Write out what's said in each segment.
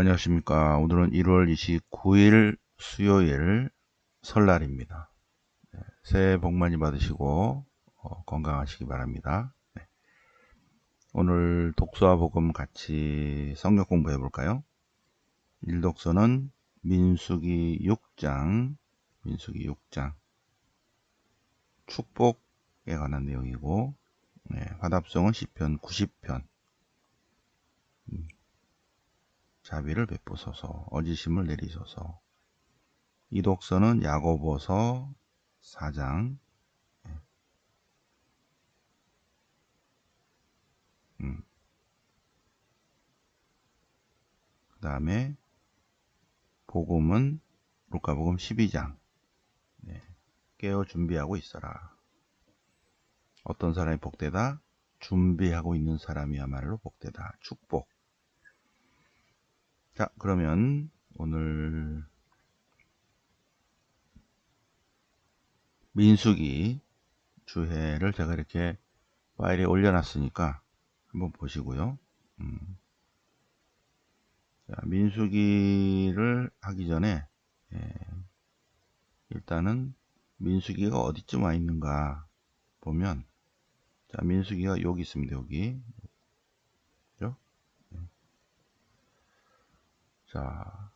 안녕하십니까. 오늘은 1월 29일 수요일 설날입니다. 네, 새해 복 많이 받으시고 어, 건강하시기 바랍니다. 네. 오늘 독서와 복음 같이 성경 공부해 볼까요? 일독서는 민수기 6장, 민수기 6장 축복에 관한 내용이고 네, 화답성은 시편 90편 자비를 베푸소서 어지심을 내리소서. 이 독서는 야고보서 4장. 예. 음. 그 다음에 복음은 루카복음 12장. 네. 깨어 준비하고 있어라. 어떤 사람이 복되다? 준비하고 있는 사람이야말로 복되다. 축복 자, 그러면 오늘 민수기 주회를 제가 이렇게 파일에 올려놨으니까 한번 보시고요. 음. 자, 민수기를 하기 전에 예, 일단은 민수기가 어디쯤 와 있는가 보면 자 민수기가 여기 있습니다. 여기 자,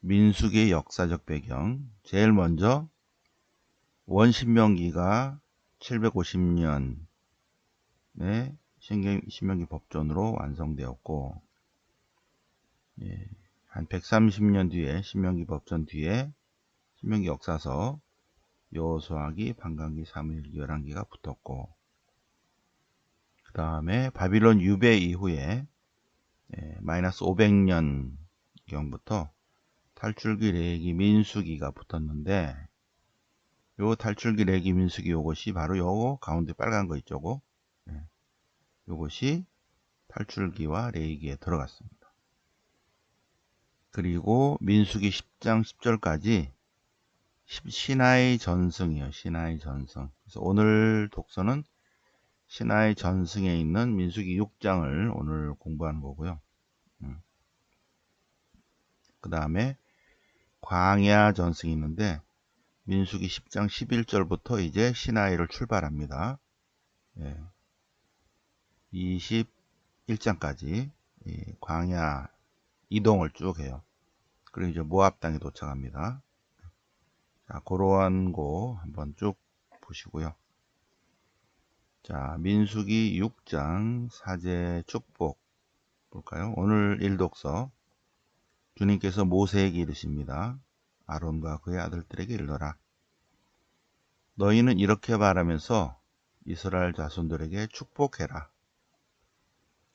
민숙의 역사적 배경. 제일 먼저 원신명기가 750년에 신명기 법전으로 완성되었고 예, 한 130년 뒤에 신명기 법전 뒤에 신명기 역사서 요소하기, 반강기, 사무엘기, 열왕기가 붙었고 그 다음에 바빌론 유배 이후에 예, 마이너스 500년 경부터 탈출기 레기 민수기가 붙었는데 요 탈출기 레기 민수기 요것이 바로 요거 가운데 빨간 거 있죠 고 네. 요것이 탈출기와 레기에 들어갔습니다 그리고 민수기 10장 10절까지 신하의 전승이요 신하의 전승 그래서 오늘 독서는 신하의 전승에 있는 민수기 6장을 오늘 공부하는 거고요 음. 그 다음에 광야 전승이 있는데 민수기 10장 11절부터 이제 시나이를 출발합니다. 예. 21장까지 광야 이동을 쭉 해요. 그리고 이제 모압 땅에 도착합니다. 자, 그러한 거 한번 쭉 보시고요. 자, 민수기 6장 사제 축복 볼까요? 오늘 일독서 주님께서 모세에게 이르십니다. 아론과 그의 아들들에게 이르라. 너희는 이렇게 말하면서 이스라엘 자손들에게 축복해라.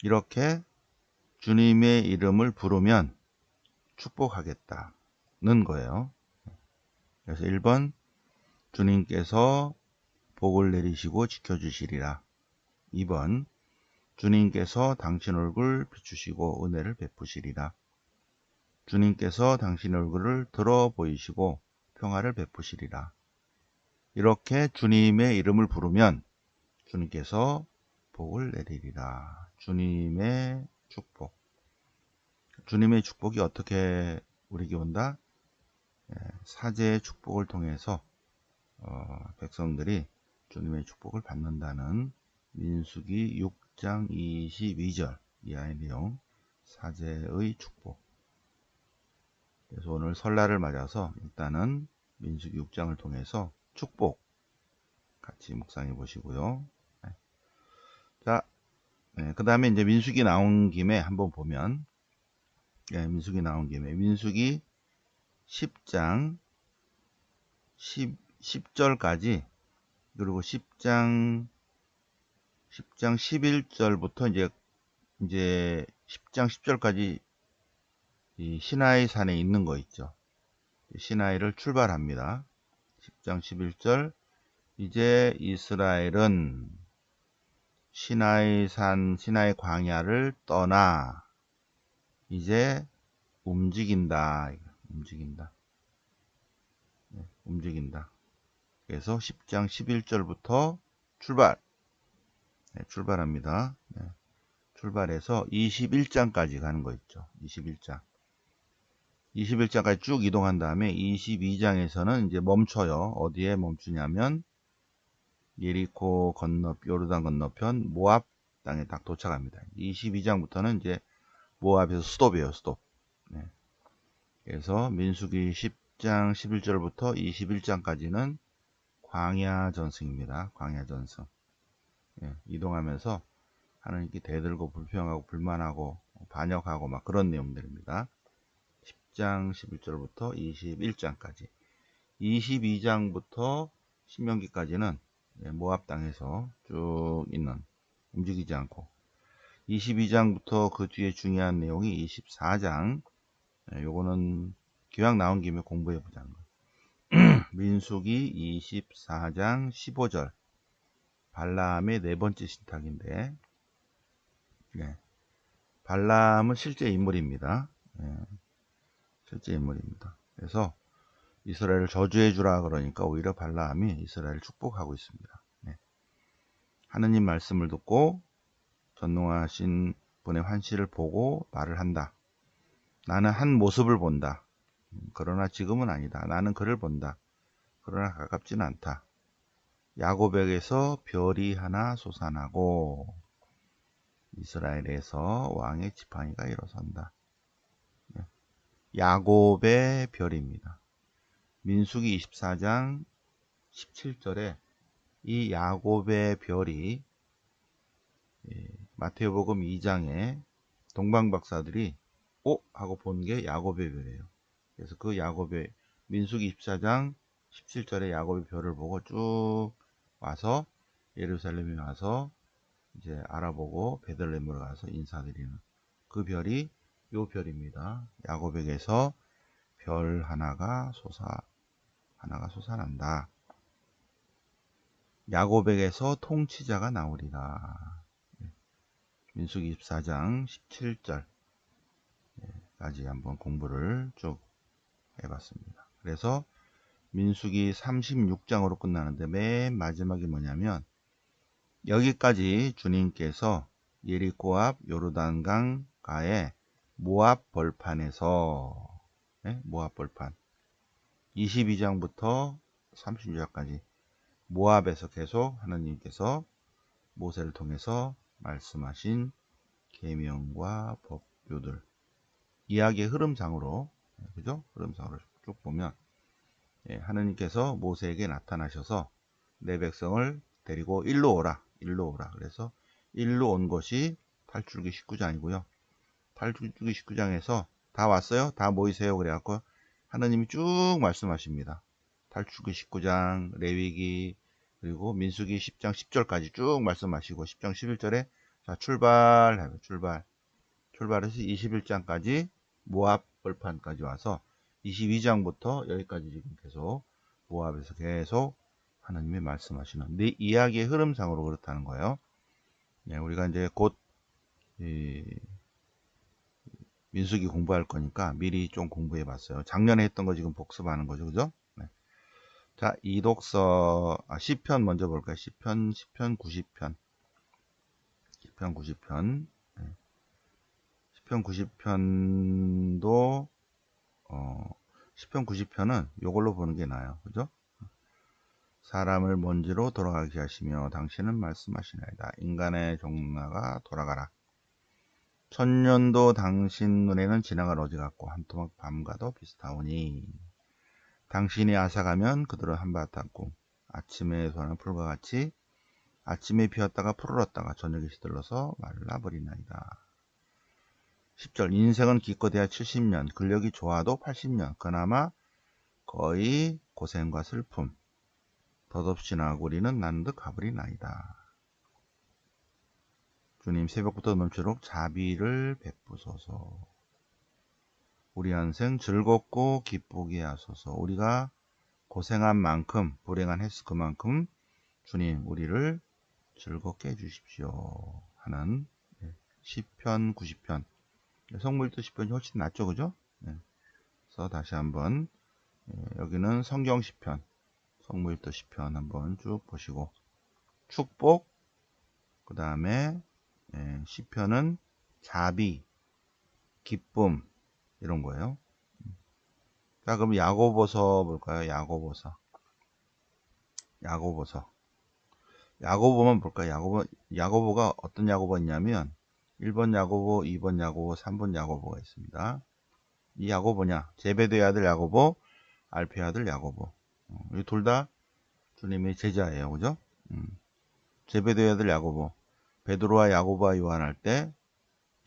이렇게 주님의 이름을 부르면 축복하겠다는 거예요. 그래서 1번 주님께서 복을 내리시고 지켜주시리라. 2번 주님께서 당신 얼굴 비추시고 은혜를 베푸시리라. 주님께서 당신 얼굴을 들어 보이시고 평화를 베푸시리라. 이렇게 주님의 이름을 부르면 주님께서 복을 내리리라. 주님의 축복. 주님의 축복이 어떻게 우리에게 온다? 예, 사제의 축복을 통해서 어, 백성들이 주님의 축복을 받는다는 민수기 6장 22절 이하의 내용 사제의 축복 그래서 오늘 설날을 맞아서 일단은 민수기 6장을 통해서 축복 같이 묵상해 보시고요. 네. 자, 네, 그 다음에 이제 민수기 나온 김에 한번 보면, 네, 민수기 나온 김에 민수기 10장 10, 10절까지 그리고 10장 10장 11절부터 이제 이제 10장 10절까지 이 시나이 산에 있는 거 있죠. 시나이를 출발합니다. 10장 11절 이제 이스라엘은 시나이 산 시나이 광야를 떠나 이제 움직인다. 움직인다. 네, 움직인다. 그래서 10장 11절부터 출발. 네, 출발합니다. 네, 출발해서 21장까지 가는 거 있죠. 21장. 21장까지 쭉 이동한 다음에 22장에서는 이제 멈춰요. 어디에 멈추냐면 예리코 건너 요르단 건너편 모압 땅에 딱 도착합니다. 22장부터는 이제 모압에서 스톱이에요. 스톱. 네. 그래서 민수기 10장 11절부터 21장까지는 광야 전승입니다. 광야 전승. 예, 이동하면서 하나님께 대들고 불평하고 불만하고 반역하고 막 그런 내용들입니다. 10장 11절부터 21장까지 22장부터 신명기까지는 예, 모압 땅에서 쭉 있는 움직이지 않고 22장부터 그 뒤에 중요한 내용이 24장 예, 요거는 기왕 나온 김에 공부해 보자는 거 민수기 24장 15절 발라함의 네 번째 신탁인데 네. 발라함은 실제 인물입니다. 네. 실제 인물입니다. 그래서 이스라엘을 저주해 주라 그러니까 오히려 발라함이 이스라엘을 축복하고 있습니다. 네. 하느님 말씀을 듣고 전능하신 분의 환시를 보고 말을 한다. 나는 한 모습을 본다. 그러나 지금은 아니다. 나는 그를 본다. 그러나 가깝지는 않다. 야고백에서 별이 하나 솟아나고 이스라엘에서 왕의 지팡이가 일어선다. 네. 야곱의 별입니다. 민수기 24장 17절에 이 야곱의 별이 예, 마태복음 2장에 동방 박사들이 오 하고 본 게 야곱의 별이에요. 그래서 그 야곱의 민수기 24장 17절에 야곱의 별을 보고 쭉 와서 예루살렘에 와서 이제 알아보고 베들레헴으로 가서 인사드리는 그 별이 요 별입니다. 야곱에게서 별 하나가 솟아 하나가 솟아난다. 야곱에게서 통치자가 나오리라. 예. 민수기 24장 17절까지 한번 공부를 쭉 해봤습니다. 그래서 민수기 36장으로 끝나는데 맨 마지막이 뭐냐면 여기까지 주님께서 예리코 앞 요르단강 가에 모압 벌판에서 네? 모압 벌판 22장부터 36장까지 모압에서 계속 하나님께서 모세를 통해서 말씀하신 계명과 법규들 이야기의 흐름상으로 그죠? 흐름상으로 쭉 보면 예, 하느님께서 모세에게 나타나셔서 내 백성을 데리고 일로 오라. 일로 오라. 그래서 일로 온 것이 탈출기 19장이고요. 탈출기 19장에서 다 왔어요? 다 모이세요. 그래갖고 하느님이 쭉 말씀하십니다. 탈출기 19장, 레위기, 그리고 민수기 10장 10절까지 쭉 말씀하시고 10장 11절에 자 출발, 출발. 출발해서 21장까지 모압 벌판까지 와서 22장부터 여기까지 지금 계속 모압에서 계속 하나님이 말씀하시는 내 이야기의 흐름상으로 그렇다는 거예요. 네, 우리가 이제 곧 민수기 공부할 거니까 미리 좀 공부해 봤어요. 작년에 했던 거 지금 복습하는 거죠. 그죠? 네. 자, 이독서 아, 10편 먼저 볼까요? 10편, 10편, 90편. 10편, 90편. 네. 10편, 90편도 어, 10편, 90편은 이걸로 보는 게 나아요. 그죠? 사람을 먼지로 돌아가게 하시며 당신은 말씀하시나이다. 인간의 종나가 돌아가라. 천년도 당신 눈에는 지나갈 어지 같고 한 토막 밤과도 비슷하오니 당신이 아사가면 그들은 한바탕 꿈 아침에 소하는 풀과 같이 아침에 피었다가 푸르렀다가 저녁에 시들러서 말라버리나이다. 10절 인생은 기껏해야 70년 근력이 좋아도 80년 그나마 거의 고생과 슬픔 덧없이 나구리는 난듯 가버리 나이다. 주님 새벽부터 넘치도록 자비를 베푸소서. 우리 한생 즐겁고 기쁘게 하소서. 우리가 고생한 만큼 불행한 횟수 그만큼 주님 우리를 즐겁게 해주십시오. 하는 10편 90편 성물도 10편이 훨씬 낫죠 그죠? 네. 그래서 다시 한번 여기는 성경 10편 성물도 10편 한번 쭉 보시고 축복 그 다음에 예, 시편은 자비, 기쁨 이런 거예요. 자, 그럼 야고보서 볼까요? 야고보서. 야고보서. 야고보만 볼까요? 야고보, 야고보가 어떤 야고보냐면 1번 야고보, 2번 야고보, 3번 야고보가 있습니다. 이 야고보냐? 제베드의 아들 야고보, 알페 아들 야고보. 어, 이둘 다 주님의 제자예요. 그죠? 음. 제베드의 아들 야고보. 베드로와 야고보와 요한 할 때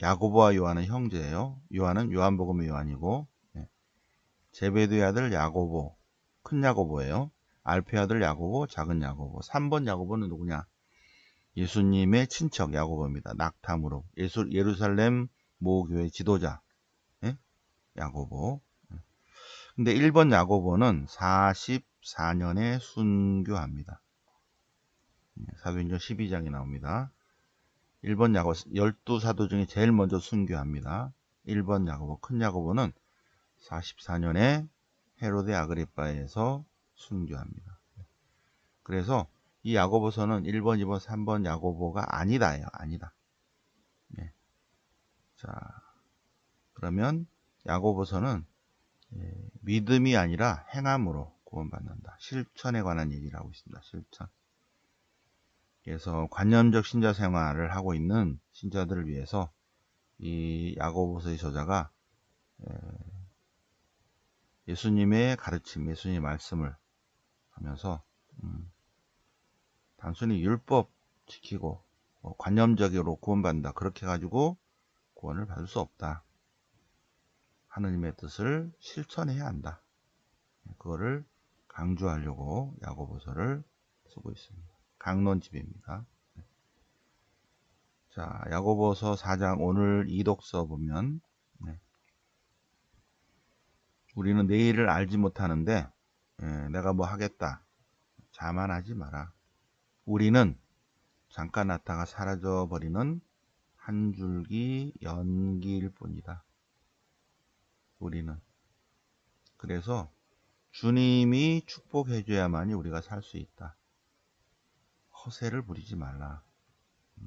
야고보와 요한은 형제예요. 요한은 요한복음의 요한이고 네. 제베드의 아들 야고보 큰 야고보예요. 알페 아들 야고보 작은 야고보 3번 야고보는 누구냐? 예수님의 친척 야고보입니다. 낙탐으로 예수, 예루살렘 모교회 지도자 네? 야고보 네. 근데 1번 야고보는 44년에 순교합니다. 네, 사도행전 12장에 나옵니다. 1번 야고보 12사도 중에 제일 먼저 순교합니다. 1번 야고보 큰 야고보는 44년에 헤로데 아그리파에서 순교합니다. 그래서 이 야고보서는 1번, 2번, 3번 야고보가 아니다예요. 아니다. 네. 자, 그러면 야고보서는 예, 믿음이 아니라 행함으로 구원받는다. 실천에 관한 얘기를 하고 있습니다. 실천. 그래서 관념적 신자 생활을 하고 있는 신자들을 위해서 이 야고보서의 저자가 예수님의 가르침, 예수님의 말씀을 하면서 음, 단순히 율법 지키고 뭐 관념적으로 구원받는다 그렇게 가지고 구원을 받을 수 없다. 하느님의 뜻을 실천해야 한다. 그거를 강조하려고 야고보서를 쓰고 있습니다. 강론집입니다. 자, 야고보서 4장 오늘 이독서 보면 네. 우리는 내일을 알지 못하는데 예, 내가 뭐 하겠다 자만하지 마라. 우리는 잠깐 났다가 사라져 버리는 한 줄기 연기일 뿐이다. 우리는 그래서 주님이 축복해 줘야만이 우리가 살 수 있다. 허세를 부리지 말라.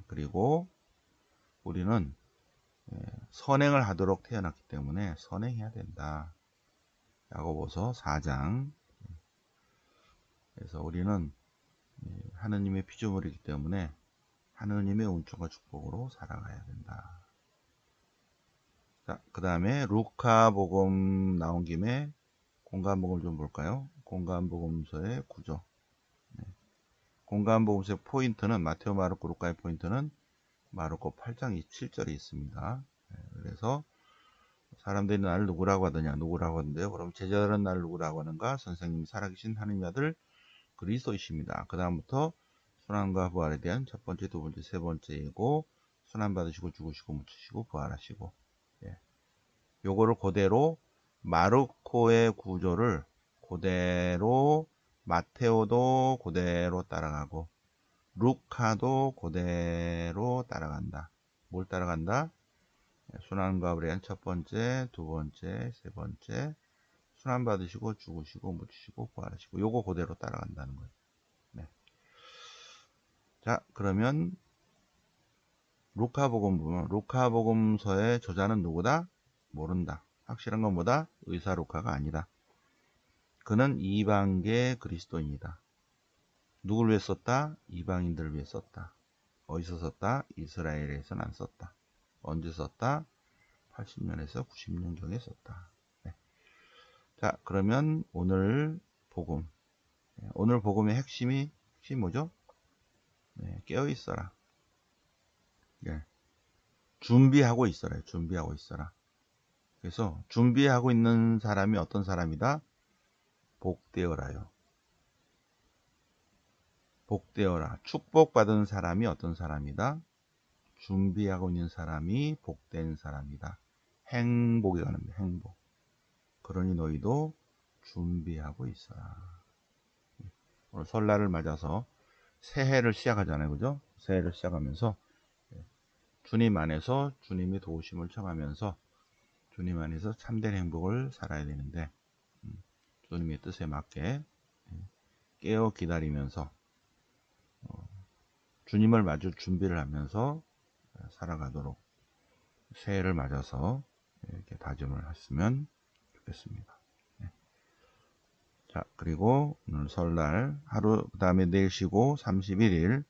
그리고 우리는 예, 선행을 하도록 태어났기 때문에 선행해야 된다. 야고보서 4장. 그래서 우리는 예, 하느님의 피조물이기 때문에 하느님의 운총과 축복으로 살아가야 된다. 자, 그 다음에 루카 복음 나온 김에 공간 복음 좀 볼까요? 공간 복음서의 구조. 공간보험세 포인트는 마테오 마르코 루카의 포인트는 마르코 8장 27절에 있습니다. 네, 그래서 사람들이 나를 누구라고 하더냐 누구라고 하는데요. 그럼 제자들은 나를 누구라고 하는가? 선생님이 살아계신 하느님 아들 그리스도이십니다. 그 다음부터 순환과 부활에 대한 첫 번째, 두 번째, 세 번째이고 순환 받으시고 죽으시고 묻히시고 부활하시고 예. 요거를 그대로 마르코의 구조를 그대로 마테오도 그대로 따라가고 루카도 그대로 따라간다. 뭘 따라간다? 순환과 불의 첫 번째, 두 번째, 세 번째 순환 받으시고 죽으시고 묻히시고 부활하시고 요거 그대로 따라간다는 거예요. 네. 자 그러면 루카복음 보면 루카복음서의 저자는 누구다? 모른다. 확실한 건 뭐다? 의사 루카가 아니다. 그는 이방계 그리스도입니다. 누굴 위해 썼다? 이방인들을 위해 썼다. 어디서 썼다? 이스라엘에서는 안 썼다. 언제 썼다? 80년에서 90년경에 썼다. 네. 자, 그러면 오늘 복음. 네, 오늘 복음의 핵심이, 핵심이 뭐죠? 네, 깨어 있어라. 네. 준비하고 있어라. 준비하고 있어라. 그래서 준비하고 있는 사람이 어떤 사람이다? 복되어라요. 복되어라. 축복받은 사람이 어떤 사람이다? 준비하고 있는 사람이 복된 사람이다. 행복에 관한 행복. 그러니 너희도 준비하고 있어라. 오늘 설날을 맞아서 새해를 시작하잖아요. 그죠? 새해를 시작하면서 주님 안에서 주님의 도우심을 청하면서 주님 안에서 참된 행복을 살아야 되는데 주님의 뜻에 맞게 예, 깨어 기다리면서 어, 주님을 마주 준비를 하면서 살아가도록 새해를 맞아서 이렇게 다짐을 했으면 좋겠습니다. 네. 자, 그리고 오늘 설날 하루, 그 다음에 내일 쉬고 31일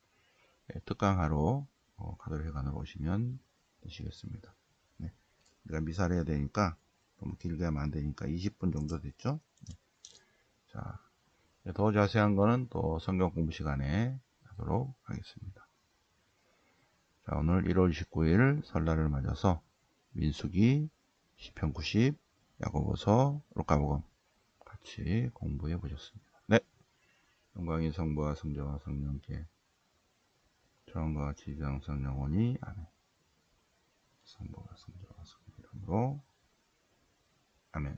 예, 특강 하루 어, 가톨회관으로 오시면 되시겠습니다. 네. 우리가 미사를 해야 되니까 너무 길게 하면 안 되니까 20분 정도 됐죠? 네. 자, 네, 더 자세한 거는 또 성경 공부 시간에 하도록 하겠습니다. 자, 오늘 1월 29일 설날을 맞아서 민수기, 시편 90, 야고보서, 루카복음 같이 공부해 보셨습니다. 네. 영광이 성부와 성자와 성령께 처음과 같이 장선 영원히 아멘. 성부와 성자와 성령 이름으로 아멘.